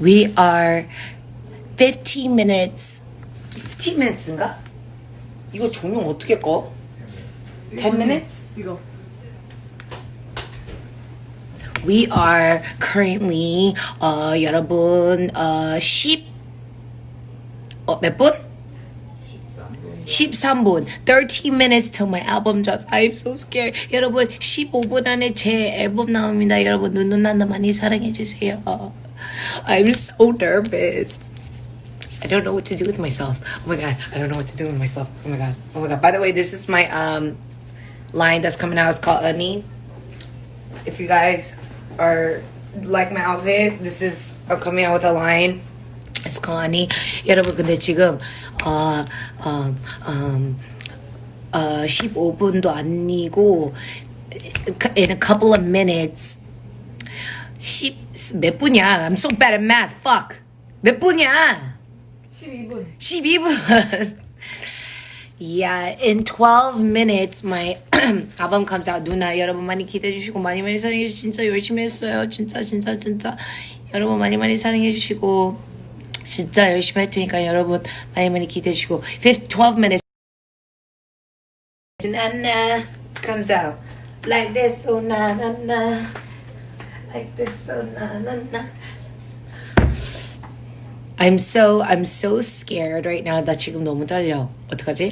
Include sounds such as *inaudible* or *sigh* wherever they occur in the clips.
We are 15 minutes. 15 minutes인가? 이거 조명 어떻게 꺼? 10 minutes? 이거 We are currently 어 여러분 어 10, 어몇 분? 13분 13 minutes till my album drops I'm so scared 여러분 15분 안에 제 앨범 나옵니다 여러분 눈누나나 많이 사랑해 주세요 I'm so nervous I don't know what to do with myself oh my god I don't know what to do with myself oh my god oh my god by the way this is my um line that's coming out it's called Ani if you guys are like my outfit, this is I'm coming out with a line. Ani. 여러분 근데 지금 어, 어, 음, 어, 15분도 아니고 in a couple of minutes 10몇 분이야? I'm so bad at math. Fuck. 몇 분이야? 12분 12분. yeah, in 12 minutes my album comes out. 누나 여러분 많이 기대해 주시고 많이 많이 사랑해 주시고 진짜 열심히 했어요. 진짜 진짜 진짜 여러분 많이 많이 사랑해 주시고 진짜 열심히 할 테니까 여러분 많이 많이 기대해 주시고 12 minutes Nana comes out like this oh na na na like this oh na na na I'm so I'm so scared right now. 나 지금 너무 떨려. 어떡하지?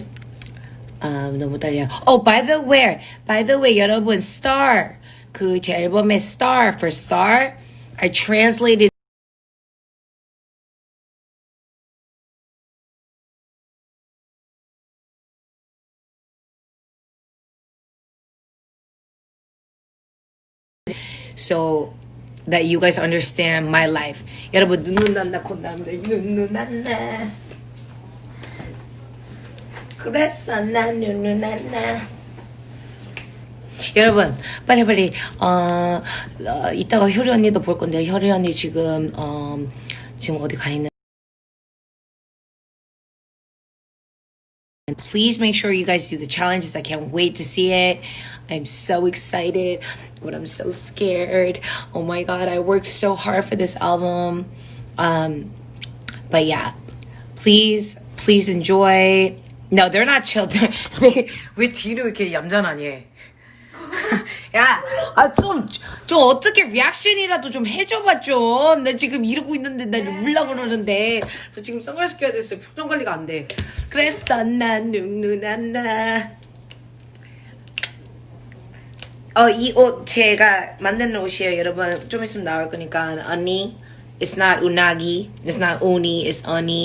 음, 너무 떨려. Oh, by the way, by the way, 여러분, Star 그 제 앨범의 Star for Star, I translated. So that you guys understand my life. 여러분 눈누난나 콘담다. 눈누난나 그랬어 난 눈누난나 여러분 빨리빨리 어, 어 이따가 효리 언니도 볼 건데 효리 언니 지금 어 지금 어디 가 있는 Please make sure you guys do the challenges. I can't wait to see it. I'm so excited, but I'm so scared. Oh my god, I worked so hard for this album. Um, but yeah, please, please enjoy. No, they're not children. 왜 뒤로 이렇게 얌전하니? *laughs* 야, 아, 좀, 좀 어떻게 리액션이라도 좀 해줘봐, 좀. 나 지금 이러고 있는데, 나 울라 그러는데. 저 지금 선글라스 껴야 됐어요. 표정 관리가 안 돼. 그랬어, 난 눈누난나. 어, 이 옷 제가 만드는 옷이에요, 여러분. 좀 있으면 나올 거니까. 언니. It's not unagi. It's not uni. It's 언니.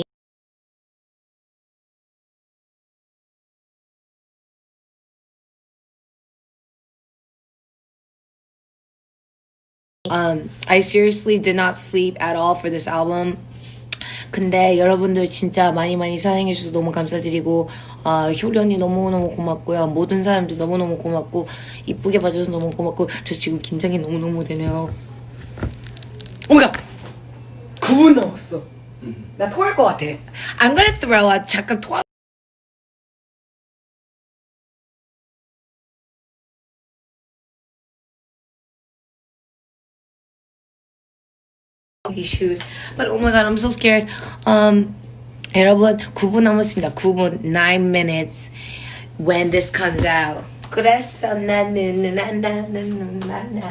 I seriously did not sleep at all for this album. 근데 여러분들 진짜 많이 많이 사랑해 주셔서 너무 감사드리고 아 효리 언니 너무너무 고맙고요. 모든 사람들 너무너무 고맙고 이쁘게 봐줘서 너무 고맙고 저 지금 긴장이 너무너무 되네요. 오마이갓 9분 남았어. 나 토할 것 같아. I'm gonna throw up 잠깐 토하 issues. But oh my god, I'm so scared. Um, 여러분 9분 남았습니다. 9분 9 minutes when this comes out. 그래서 나는 나나나나 나나나나나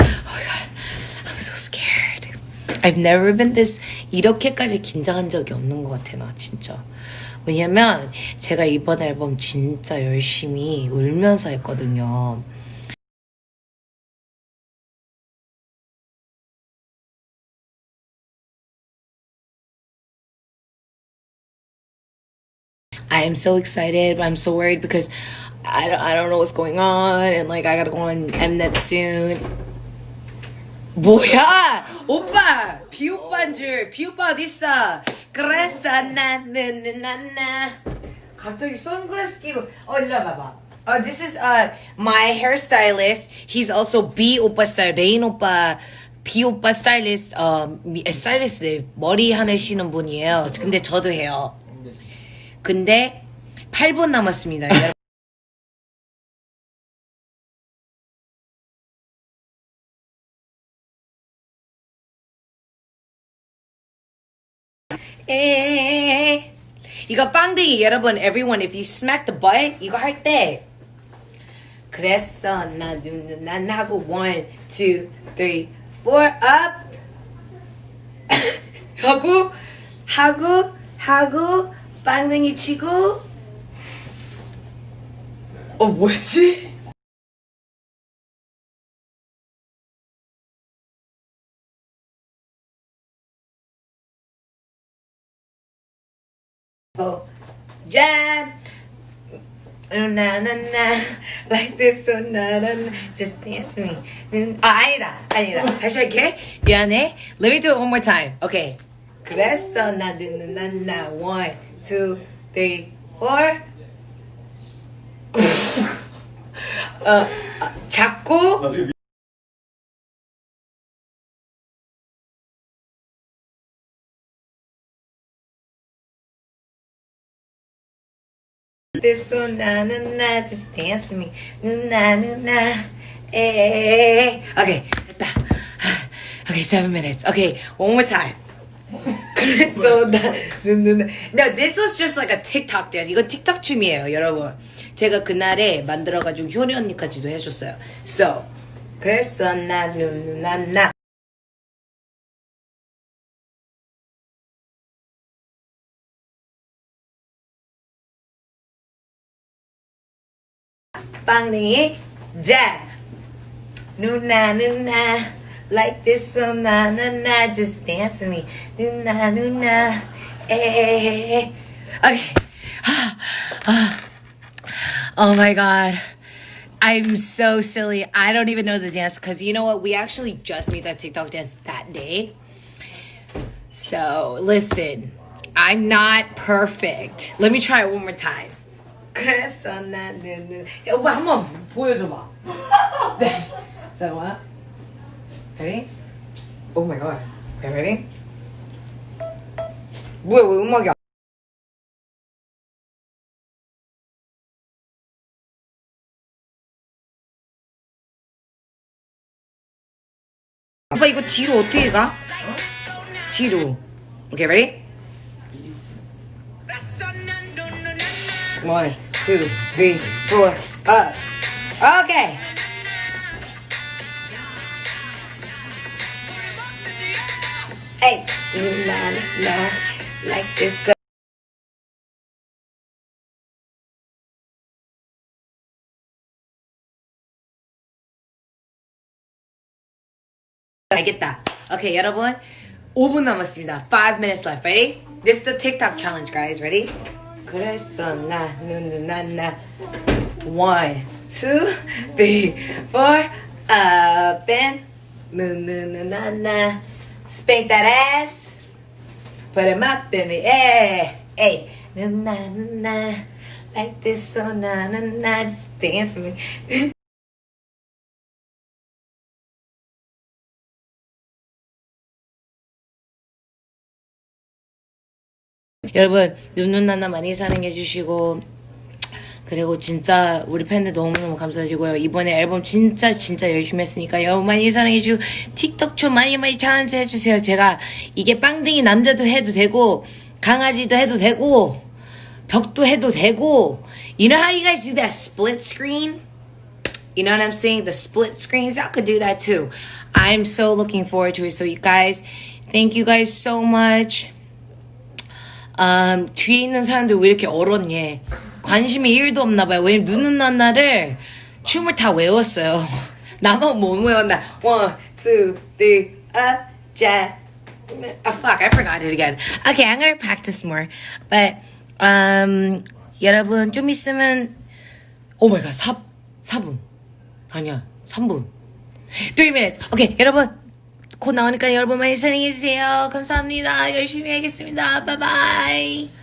Oh god, I'm so scared. I've never been this 이렇게까지 긴장한 적이 없는 것 같아 나 진짜. 왜냐면 제가 이번 앨범 진짜 열심히 울면서 했거든요. I am so excited, but I'm so worried because I don't, I don't know what's going on, and like I gotta go on Mnet soon. 뭐야, 오빠, 비오빠인 줄, 비오빠 어디 있어? 그래서 나는 나나. 갑자기 선글라스 끼고, 어 일로 와봐봐. Uh, this is uh my hairstylist. He's also B 오빠 스타일, 레인 오빠. B 오빠 스타일리스트, 어, 미- 스타일리스트 머리 하시는 분이에요. 근데 저도 해요. 근데 8분 남았습니다. 여러분. 에에에에에. 이거 빵댕이 여러분 everyone if you smack the butt 이거 할 때 그랬어 나난 하고 one two three four up 하고 하고 하고 빵댕이 치고 어 뭐였지? 어 na na like this so na na na just dance me 음, 아 아니다 아니다 다시 할게 미안해 let me do it one more time okay 그랬어 나 누누나나 one two three four 어, 어 잡고 na na na just dance with me 누나 누나 에에에 okay 됐다 okay seven minutes okay one more time 그래서 나 누나 no this was just like a TikTok dance. 이거 틱톡 춤이에요 여러분. 제가 그날에 만들어가지고 효리 언니까지도 해줬어요. So 그래서 나 누나 나. 빵댕이 jab 누나 누나 like this so na na na just dance with me 누나 누나 에에에 okay *sighs* oh my god I'm so silly. I don't even know the dance because you know what? We actually just made that TikTok dance that day. So listen, I'm not perfect. Let me try it one more time. 그래서 나는 야, 오빠 한번 보여줘봐. *laughs* 네. 잠깐만. Ready? Oh my god. Okay, ready? 뭐야 왜 음악이 안... 아빠 이거 뒤로 어떻게 가? 뒤로. Okay, ready? One, two, three, four, up. Okay. Hey, la la la, like this. 알겠다. Okay, 여러분. 5분 남았습니다. 5 minutes left. Ready? This is the TikTok challenge, guys. Ready? 그래서 나, 누누나, 나. One, two, three, four. Up and 누누누나, 나. Spank that ass. Put him up in the air. Hey, 누나, 누나. Like this, so na, na, na. Just dance with me. 여러분 눈누나나 많이 사랑해 주시고 그리고 진짜 우리 팬들 너무너무 감사드리고요 이번에 앨범 진짜 진짜 열심히 했으니까 여러분 많이 사랑해 주고 틱톡 좀 많이 많이 챌린지 해주세요 제가 이게 빵댕이 남자도 해도 되고 강아지도 해도 되고 벽도 해도 되고 You know how you guys do that split screen? You know what I'm saying? The split screens, I could do that too. I'm so looking forward to it. So you guys, thank you guys so much. 음, 뒤에 있는 사람들 왜 이렇게 얼었니? 관심이 1도 없나 봐요. 왜냐면 눈은 난날을 춤을 다 외웠어요. *laughs* 나만 못 외웠나? One, two, three, up, jab. Oh, fuck, I forgot it again. Okay, I'm gonna practice more. But, um, 여러분, 좀 있으면, 오 마이 갓, 4, 4분. 아니야, 3분. 3 minutes. 오케이, 여러분. 곧 나오니까 여러분 많이 사랑해주세요. 감사합니다. 열심히 하겠습니다. 바이바이.